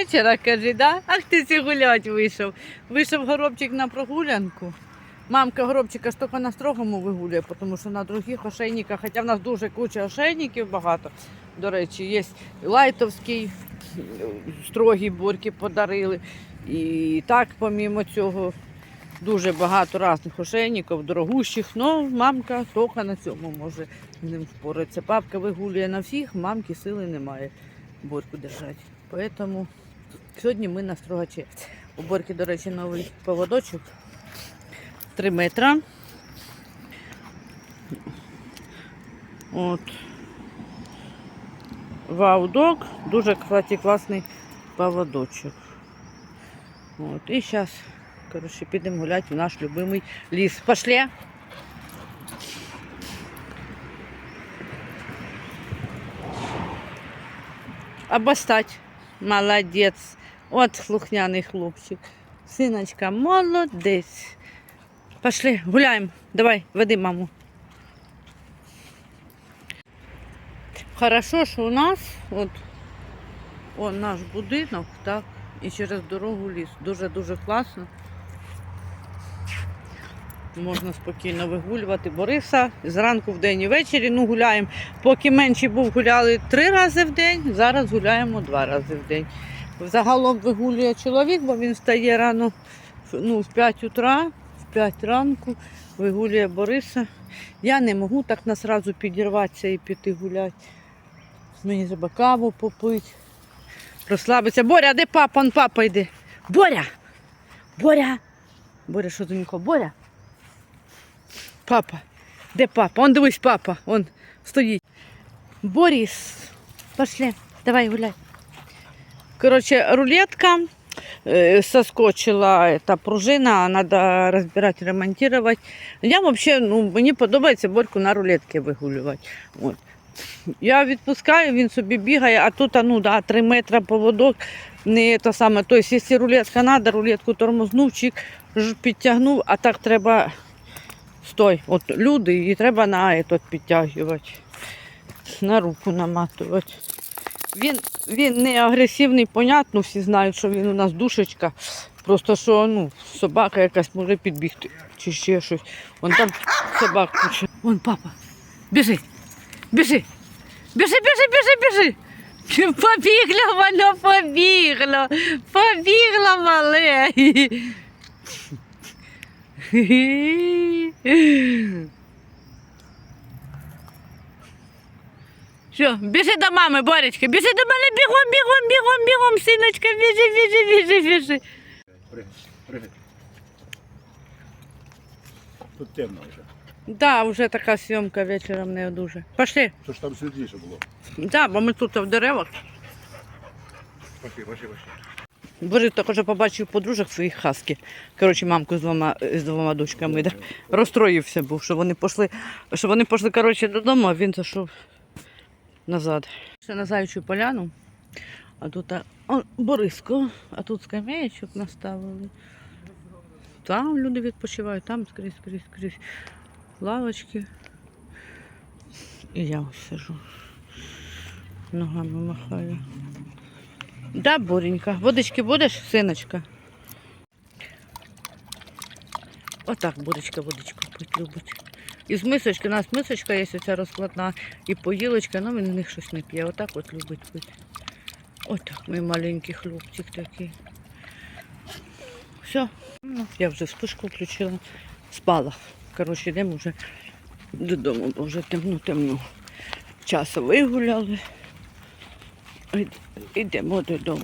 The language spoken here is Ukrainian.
вечора, каже, да? Ах ти сі гулять вийшов. Вийшов горобчик на прогулянку. Мамка горобчика ж тільки на строгому вигулює, тому що на других ошейниках, хоча в нас дуже куча ошейників багато. До речі, є лайтовський, строгі борки подарили. І так, помімо цього, дуже багато різних ошейників, дорогущих. Ну, мамка тільки на цьому може з ним впоратися. Папка вигулює на всіх, мамки сили немає борку держати. Поэтому сьогодні ми на строгачі. У борки, до речі, новий поводочок. 3 метра. От. Ваудок. Дуже, кстати, класний поводочок. От. І зараз, коротше, підемо гуляти в наш любимий ліс. Пошли. Обостать. Молодець. От слухняний хлопчик. Синочка, молодець. Пошли, гуляємо. Давай, веди маму. Хорошо, що у нас от он наш будинок, так, і через дорогу ліс. Дуже-дуже класно. Можна спокійно вигулювати Бориса зранку в день і ввечері. Ну, гуляємо. Поки менший був, гуляли три рази в день, зараз гуляємо два рази в день. Загалом вигулює чоловік, бо він встає рано ну, в 5 утра, в 5 ранку, вигулює Бориса. Я не можу так насразу підірватися і піти гуляти. Мені треба каву попити, розслабитися. Боря, де папа? Он папа йде. Боря! Боря! Боря, що за нього? Боря? Папа. Де папа? Он дивись, папа. Он стоїть. Борис. Пошли. Давай гуляй. Короче, рулетка э, соскочила эта пружина, надо разбирать, ремонтировать. Я вообще, ну, мені подобається борьку на рулетки вигулювати. От. Я відпускаю, він собі бігає, а тут ну, да, 3 метри поводок. Не те саме. Тобто, якщо рулетка треба, рулетку тормознув, чик, підтягнув, а так треба стой. От люди, її треба на этот підтягувати, на руку наматувати. Він, він не агресивний, понятно, всі знають, що він у нас душечка. Просто що ну, собака якась може підбігти чи ще щось. Вон там собак куча. Вон папа. Біжи. Біжи. Біжи, біжи, біжи, біжи. Побігла, воно побігло. Побігла мале. Що, біжи до мами, Боречка, біжи до мене, бігом, бігом, бігом, бігом, синочка, біжи, біжи, біжи, біжи. Пригай, пригай. Тут темно вже. Да, вже така зйомка вечором не дуже. Пошли. Що ж там світліше було? Да, бо ми тут в деревах. Пошли, пошли, пошли. Боже, так уже побачив подружок своїх хаски. Коротше, мамку з двома, з двома дочками. Да. Розстроївся був, що вони пішли, що вони пішли коротше, додому, а він зайшов назад. Ще на заючу поляну, а тут а, о, Бориско, а тут скамеєчок наставили. Там люди відпочивають, там скрізь, скрізь, скрізь лавочки. І я ось сижу. Ногами махаю. Да, Боренька. Водички будеш, синочка? Отак Боречка водичку пить любить. Із мисочки, у нас мисочка є ця розкладна, і поїлочка, ну він в них щось не п'є. Отак от любить пити. Отак мій маленький хлопчик такий. Все. Ну, я вже вспишку включила. Спала. Коротше, йдемо вже додому, бо вже темно-темно. Часу вигуляли. Йд- Йдемо додому.